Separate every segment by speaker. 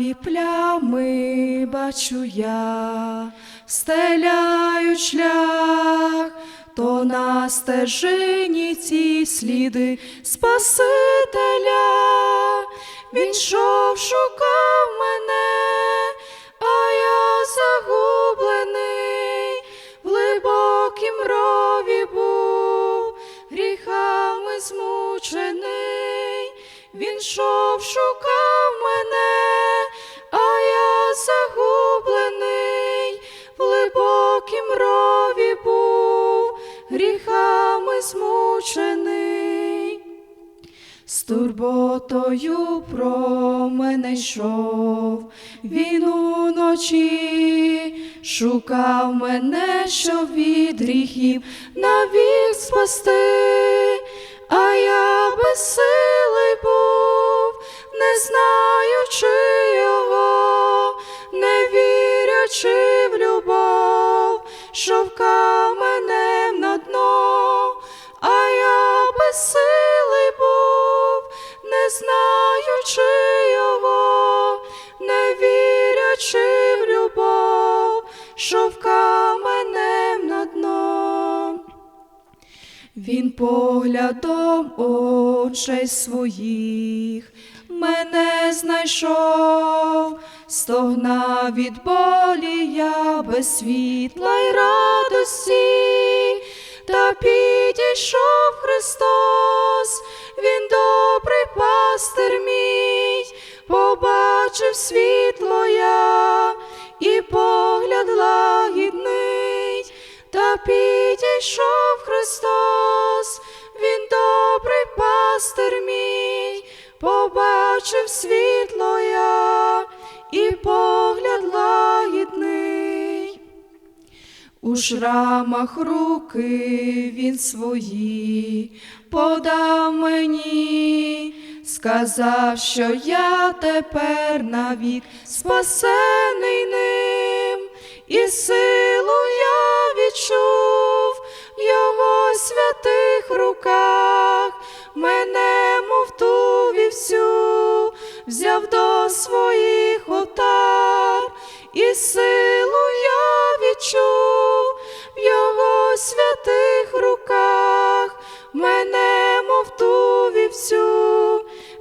Speaker 1: Криваві плями бачу я, стеляють шлях, то на стежині ці сліди Спасителя. Він йшов, шукав мене, а я загублений, в глибокім рові був, гріхами змучений. Він йшов, шукав мене, змучений. З турботою про мене йшов, він уночі шукав мене, щоб від гріхів навік спасти, а я безсилий був, не знаючи знаючи його, не вірячи в любов, що каменем на дно. Він поглядом очей своїх мене знайшов, стогнав від болі я без світла й радості, та підійшов Христос, побачив світло я і погляд лагідний, та підійшов Христос, Він добрий пастир мій, побачив світло я і погляд лагідний. У шрамах руки він свої подав мені, сказав, що я тепер навік спасений ним, і силу я відчув в його святих руках, мене, мов ту вівсю, взяв до своїх отар, і силу я відчув в його святих руках, мене, мов ту вівсю,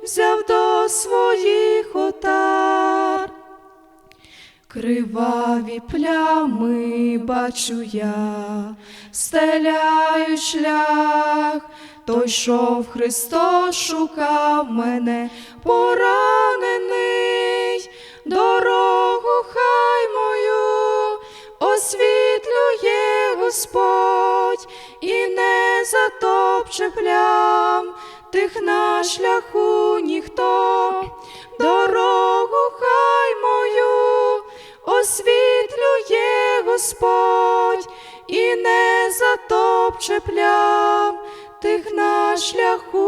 Speaker 1: взяв до своїх отар. Криваві плями бачу я, стеляють шлях, той йшов Христос, шукав мене, поранений, дорогу хай мою, освітлює Господь і не затопче плям, тих на шляху освітлює Господь і не затопче плям, тих на шляху.